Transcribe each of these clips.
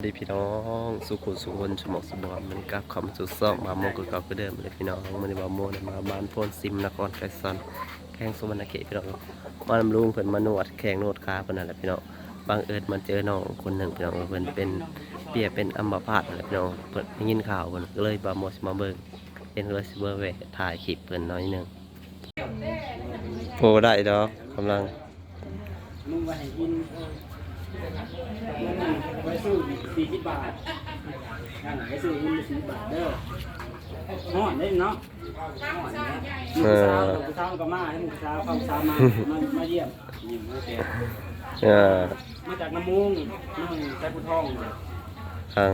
สวัสดีพี่น้องสุขุสุขนสมองสมบัติมันกลับคำสุดซอกมาโมกับเก่าก็เดิมเลยพี่น้องมันมาโมนมาบ้านโพนซิมนครไกรซอนแข่งสุวรรณเขตพี่น้องมาลำลุงเพิ่นมานวดแข่งนวดขาเพิ่นนั่นแหละพี่น้องบางเอิญมันเจอน้องคนหนึ่งพี่น้องเพิ่นเป็นเปียเป็นอัมพาตนั่นแหละพี่น้องเพิ่นได้ยินข่าวเพิ่นเลยบาโมสมาเบิ่งเป็นเลยสิเบิ่งแหวถ่ายคลิปเพิ่นน้อยหนึงโพได้ดอกกำลัง ไว้ให้กินไว้ซื้อสี่สิบบาทอ่าไว้ซื้อกินสี่สิบบาทเด้อห่อนได้เนาะห่อนเนี่ยหมูสาวกับผู้สาวก็มาให้หมูสาวเข้าสาวมามามาเยี่ยมยิ้มโอเคเอ่อมาจากน้ำมุงน้ำใส่ผู้ทองทาง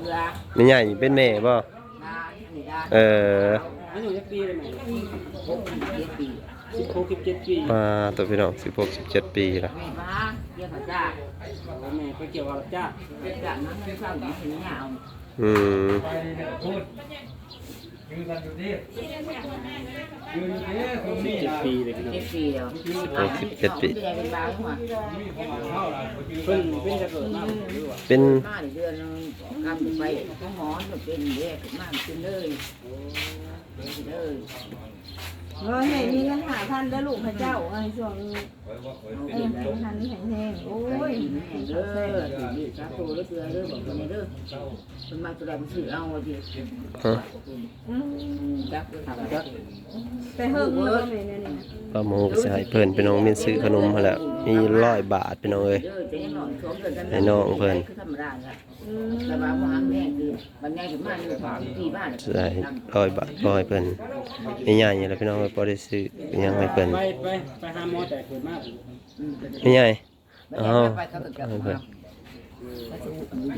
เรือไม่ใหญ่เป็นแม่บ่เอออายุยักปีเลยไหมหกสิบเจ็ดปี สิบหกสิบเจ็ดปีมาตัวพี่น้องสิบหกสิบเจ็ดปีละแม่บ้าเกี่ยวกับจ้าแม่ไปเกี่ยวกับจ้าเกี่ยวกับนั้นมันเศร้าอยู่ถึงยาวอืมสิบเจ็ดปีเลยพี่น้องเจ็ดปีแล้วเป็นบ้าหัวเพิ่นเพิ่นจะเกิดมาหรือว่าเป็นมาเดือนกำไปต้องหอนเป็นเด็กมากขึ้นเลยเลยเออ ท่านแล้วลูกพระเจ้าไอ้ช่วงนี้เออให้พันแข็งแรงโอ้ย เด้อถือสาโตเด้อเสือเด้อบอกคนนี้เด้อ เป็นมาตัวใดมันสื่อเอาดิฮะ อืมจักทำจักไปเฮิ่มเลยแม่เนี่ยนี่นะปลาหมูสายเพิ่นเป็นน้องมีซื้อขนมมาแล้วมีร้อยบาทเป็นน้องเอ้ย เด้อจะให้น่อยสวมเกินกันให้น้องเพิ่น คือธรรมดาละอืมแต่ว่าพ่อฮังแม่คือมันง่ายถึงมากนี่ที่บ้านใส่ร้อยบาทร้อยเพิ่นไม่ใหญ่แล้วพี่น้องเอ้ยพอได้ซื้อเป็นยังไงเพิ่นไปไปไปหาหมอแต่เกิดมากไม่ใหญ่อ๋อไปเขาก็กลับมาก็จะมี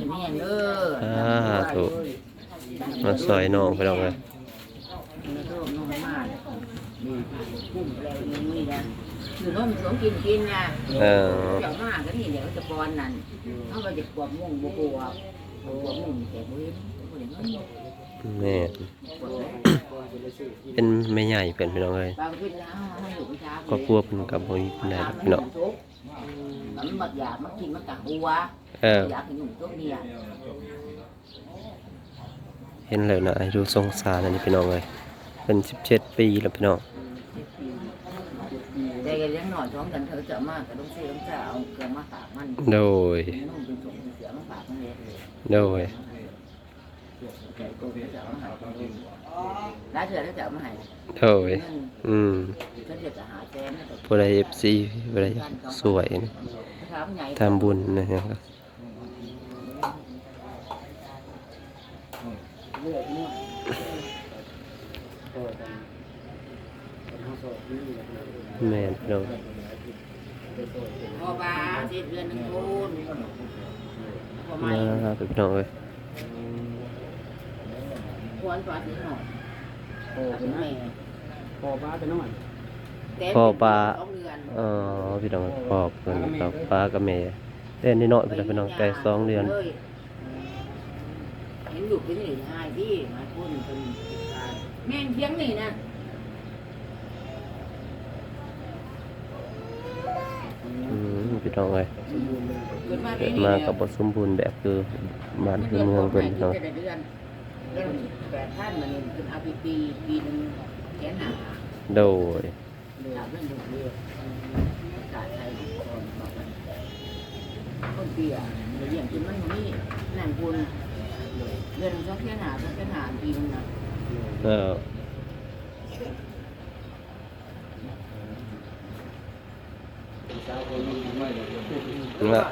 แม่เด้ออ่าถูกมาซอยน้องพี่น้องเอ้ยน้องน้องมานี่กุ้งแล้วนี่นะคือนมสวมกินกินนะเออเจ้ามาก็นี่เดี๋ยวจะปอนนั่นเขาก็จะปวดม่วงบวบวบปวดม่วงแต่บ่เห็นบ่เห็นมันแม่เป็นไม่ใหญ่เพิ่นพี่น้องเอ้ยบางขึ้นนะให้อยู่ประชาครอบครัวเพิ่นก็บ่มีปานใดดอกพี่น้อง มันมัดยามันกินมันกะหัวเออ อยากให้หนุ่มตัวเมียเห็นแล้วนะอายุสงสารอันนี้พี่น้องเอ้ยเป็น17ปีแล้วพี่น้องแต่ก็ยังหน่อยท้องกันเธอจะมากก็ต้องซื้อต้องจะเอาเกลือมาฝากมันโดยนุ่มเป็นสมเสือมาฝากมันเลยโดยแกก็จะเอามาให้ได้เถื่อแล้วจะเอามาให้โดยอืมก็จะหาแซมผู้ใด FC ผู้ใดสวยนะถามใหญ่ทำบุญนะครับเลือดนวดโอ้ยเป็นเป็นห้องโซ่ที่นี่นะแม่นพี่น้องพ่อบาเจ็ดเดือนหนึ่งคนพ่อไม่มาพี่น้องเอ้ยควรตัวที่หน่อย โอ้คุเป็นณแม่แม่พ่อป้าเป็นน้องพ่อปลา สองเดือนอ๋อพี่น้องพ่อเพิ่นกับป้ากับแม่เล่นนิดหน่อยพี่น้องพี่น้องแต่สองเดือนเห็นลูกเป็นหนึ่งหายที่มาพูดเป็นแม่เพียงนี่นะอืมพี่น้องเอ้ยเกิดมาเกิดมากับบ่สมบูรณ์แบบคือบ้านคือเมืองเพิ่นพี่น้อง เดือน เดือนเดือนแปดท่านมันเป็นอาปีปีปีนึงแขนหาโดยเดือนเรื่องเดือนเดือนกาศไทยก่อนบอกกันคนเปียเยี่ยมจนมันนี่นั่นคุณเดือนสองแขนหาสองแขนหาปีนึงนะ เออ นะ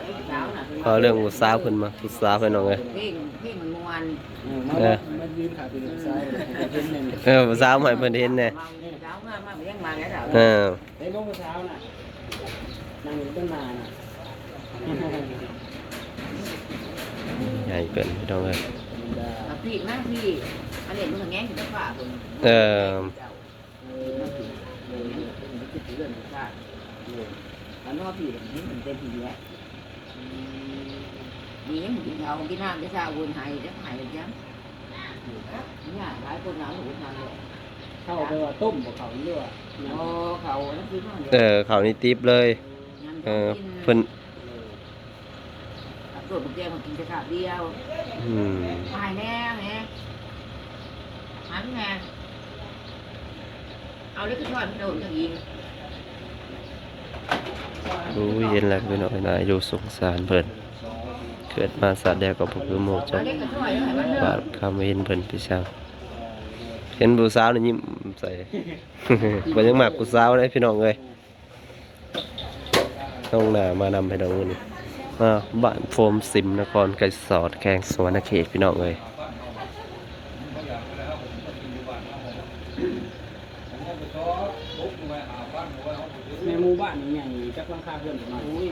พอเรื่องอุตสาหเพิ่นมาอุตสาหเพิ่นน้องเอ้ยเพลงเพลงมันมวนมามายืนขาเป็นซ้ายเป็นหนึ่งเอออุตสาหให้เพิ่นเห็นแน่เช้ามามาเลี้ยงมาแล้วเออไอ้ลูกเช้าน่ะนั่งอยู่ต้นนาน่ะใหญ่เพิ่นพี่น้องเอ้ยพี่มากพี่อันนี้มันแง่งจะฝ่าคนเออ อันนอพี่นี่มันเป็นผีแล้วดียังกินเอากินน้ำจะซาวนหายจะหายเลยจังเนี่ยหลายคนเอาหูทางเลยเข้าไปว่าต้มกับเขาเลือดโอ้เขาแล้วคือมันเออเขานี่ติ๊บเลย เออเพิ่นพส่วนบุกแกมากินจะขาดเดียวอืมตายแน่แม่หันแม่เอาเล็กช่อยมันโดนอย่างนี้โอ้ยเห็นแล้วพี่น้องนะอยู่สงสารเพิ่นเกิดมาสัตว์แดกก็บ่คือหมู่จัเอากบาดคำเห็นเพิ่นพี่ชางเห็นผู้สาวนี่ยิ้มใส่บ่ยังมักผู้สาวเลยพี่น้องเอ้ยต้องหน้ามานำให้น้องนี้มาบ้านโฟมซิมนครไกรสอนแขวงสวรรณเขตพี่น้องเอ้ย ในหมู่บ้านนี่ใหญ่จักหลั งคาเพื่อนประมาณอุ้ย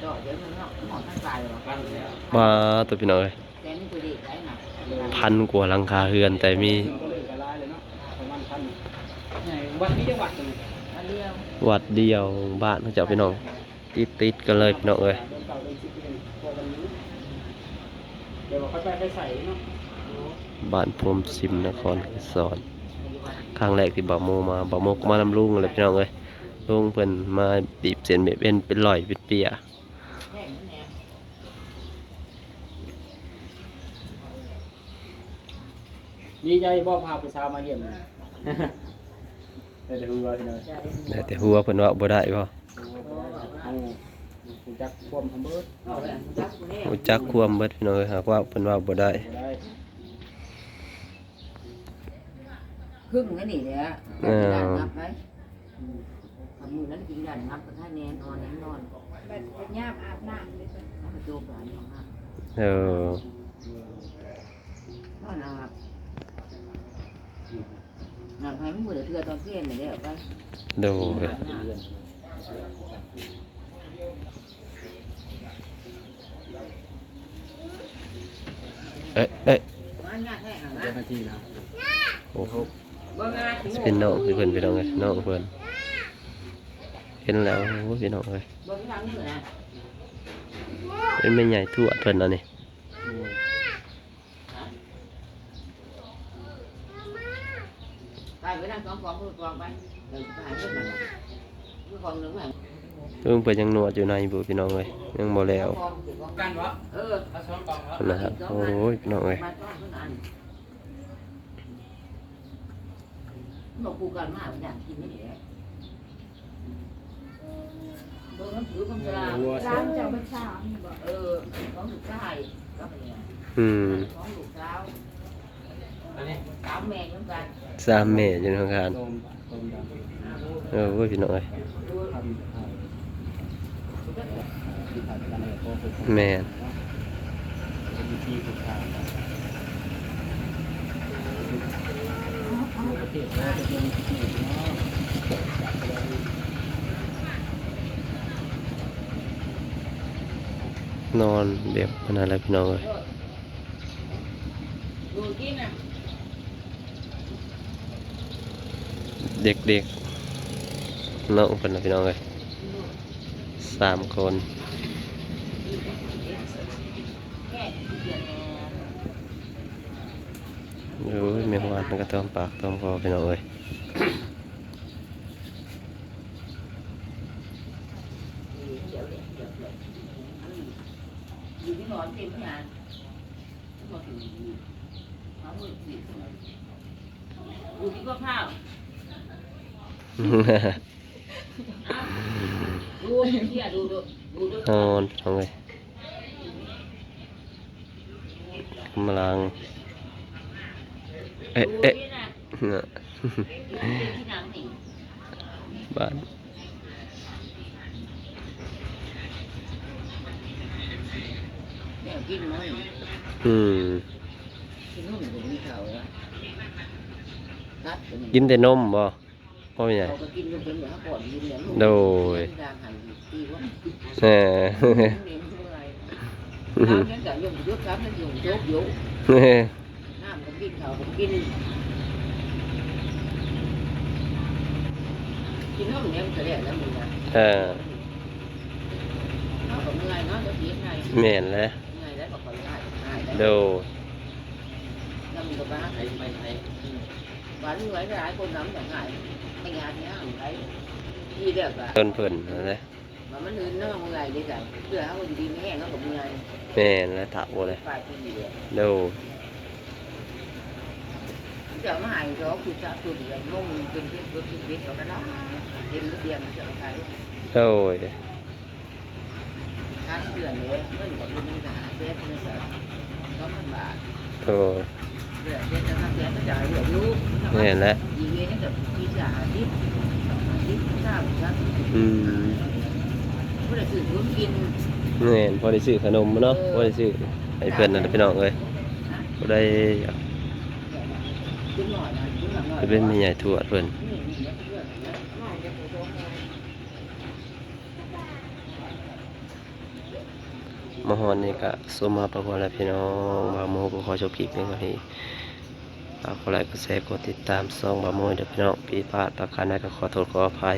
เจาะเดี๋ยวมันเนาะหมอทั้งกายหรอกันแล้วมาตัวพี่น้องเอ้ยแต่นี่ตัวเด็กได้น่ะพันกว่าหลังคาเรือนแต่มีก็เลยกระลายเลยเนาะประมาณพันใหญ่วัดนี้จังหวัดหนึ่งอันเดียววัดเดียวบ้านเขาเจ้าพี่น้องติดติดๆกันเลยพี่น้องเอ้ยเดินเก่าเดินชิดกันพอกันนี้เดี๋ยวค่อยไปไปใส่เนาะบ้านพรมซิมนครไกรสอนครั้งแรกที่บ่าวโมมาบ่าวโมก็มานำลุงเลยพี่น้องเอ้ย ลุงเพิ่นมาบีบเส้นเบ็ดเป็นเป็นรอยเป็นเปียแค่นั้นแหละดีใจบ่พาไปสาวมาเยี่ยมเลยแต่ดูว่าที่ไหนแต่แต่หัวเพิ่นว่าบ่ได้บ่อันผู้จักความทำเบิดเอาแหละจักกูเนี่ยรู้จักความเบิดพี่น้องเอ้ยหากว่าเพิ่นว่าบ่ได้ได้ครึ่งนั่นนี่เลยอะเออด่านนับไห มทำมือนั้นกินด่านนับก็ท่าแน่นอนแน่นอนแบบเป็นย่ามอาบน้ำเลยจ้ะเอาไปโจมหลานของห้าเออ นอนนับนับให้มันมือเถื่อตอนเที่ยงนี่เด้อไปโดยเอ๊ะเอ๊ะมันยากแน่หเจ้าหนะน้าที่นะโอ้โหบ่งานถึงสิเป็นน้องคือเพิ่นพี่น้องเอ้ยน้องเพิ่น เห็นแล้วโอ้ยพี่น้องเอ้ยบ่งานนี่นะเป็นแม่ใหญ่ทั่วเพิ่นแล้วนี่ไปไปนั่งกองกองมือกองไปเดี๋ยวไปหาเพื่อนนั่นน่ะมือกองหนึ่งแม่งเพิ่งเพิ่นยังนวดอยู่ในบ่พี่น้องเอ้ยยังบ่แล้วกองสิกองกันวะเออมาซ้อมกองวะนั่นนะครับโอ้ยพี่น้องเอ้ยมาต้อนเพื่อนอันบอกกูกันมากอยากกินนี่แหละ เบิ่งน้ำผิวคำสลาวัวร้านเจ้าประชามบอกเออของลูกชายก็เป็นอย่างอืมของลูกสาวอันนี้สาวแม่เหมือนกันสามแม่อยู่ในโรงงานต้มต้มยำเออโอ้ยพี่น้องเอ้ยทำที่ผ่านกันเลยโอ้โหแม่นเป็นวิธีฝึกทางประเทศเราจะเป็นวิธีเนาะ นอนแบบขนาดไรพี่น้องเอ้ยเด็กๆน้องเพิ่นน่ะพี่น้องเอ้ยสามคนโอ้ยแม่ฮวาดมันก็เติมปากเติมคอพี่น้องเอ้ย เดี๋ยวเดี๋ยวเดี๋ยวเดี๋ยวอยู่ที่นอนเต็มที่งานมาถึงเอามือสิอยู่ที่ก็ข้าวดูเที่ยดูดูดูดู นอนพี่องเอ้ยกำลัง เอ๊ะดูเอ๊ะนี่นะน่ะที่น้ำนี่บ้านอืมกินเขาแล้วกัดกินแต่นมบ่ พ่อใหญ่เขาก็กินก็เป็นอย่างก่อนกินอย่างโดยดางหันตีว่าแหมเลี้ยงเท่าไรน้ำนั้นก็ยงยุดครับนั่นยงโจ๊กอยู่น้ำก็กินเขาก็กินกินข้าวเหนียวมันจะได้แล้วมึงนะเออเขาก็เมื่อยเนาะจะเสียไงแม่นแล้วเมื่อยแล้วก็ผ่อนได้ได้โดแล้วยแล้วมึงก็บ้าไปไปไปหวานเหนื่อยหลายคนน้ำอย่าง ไม่งานเนี้ยอะไรที่เรียกว่าต้นเพิ่นนั่นแหละมันมันอื่นเนาะเมื่อยดีจ้ะเพื่อเขาดีไม่แห้งเขาก็เมื่อยแม่นและถาโอเลยฝ่ายที่ดีเลยเดูเดี๋ยวมาหายร้องคือจะตัวเดียวงงเป็นเพชรเป็นเพชรเขาก็เนาะเต็มเตียงจะเอาไปโอ้ยค่าเดือนเลยเงินกับเงินนี่ก็หาเจ็ดเงินสักสองพันบาทโอ้ยเดือนเจ็ดจะทำเดือนก็จ่ายเหลือลูกแม่ นและยีเวนกับพี่จ่าดิบดิบทราบครับอืมผู้ใดซื้อทุนกินแม่นพอได้ซื้อขนมเนาะพอได้ซื้อให้เพื่อนนั่นแหละพี่น้องเอ้ยนะบ่ได้กินหน่อยนะกินหน่อยหน่อยจะเป็นแม่ใหญ่ทวดเพิ่นนี่นี่เดี๋ยวเพื่อนนะหน่อยจะไปโดนเลยมาฮอนนี่ก็สมมาประกอบแล้วพี่น้องบาโมก็ขอจบคลิปเพียงเท่านี้ ฝากกดไลค์กดแชร์กดติดตามซ่องบาโมเด้อพี่น้องปีพลาดประการใดก็ขอโทษขออภัย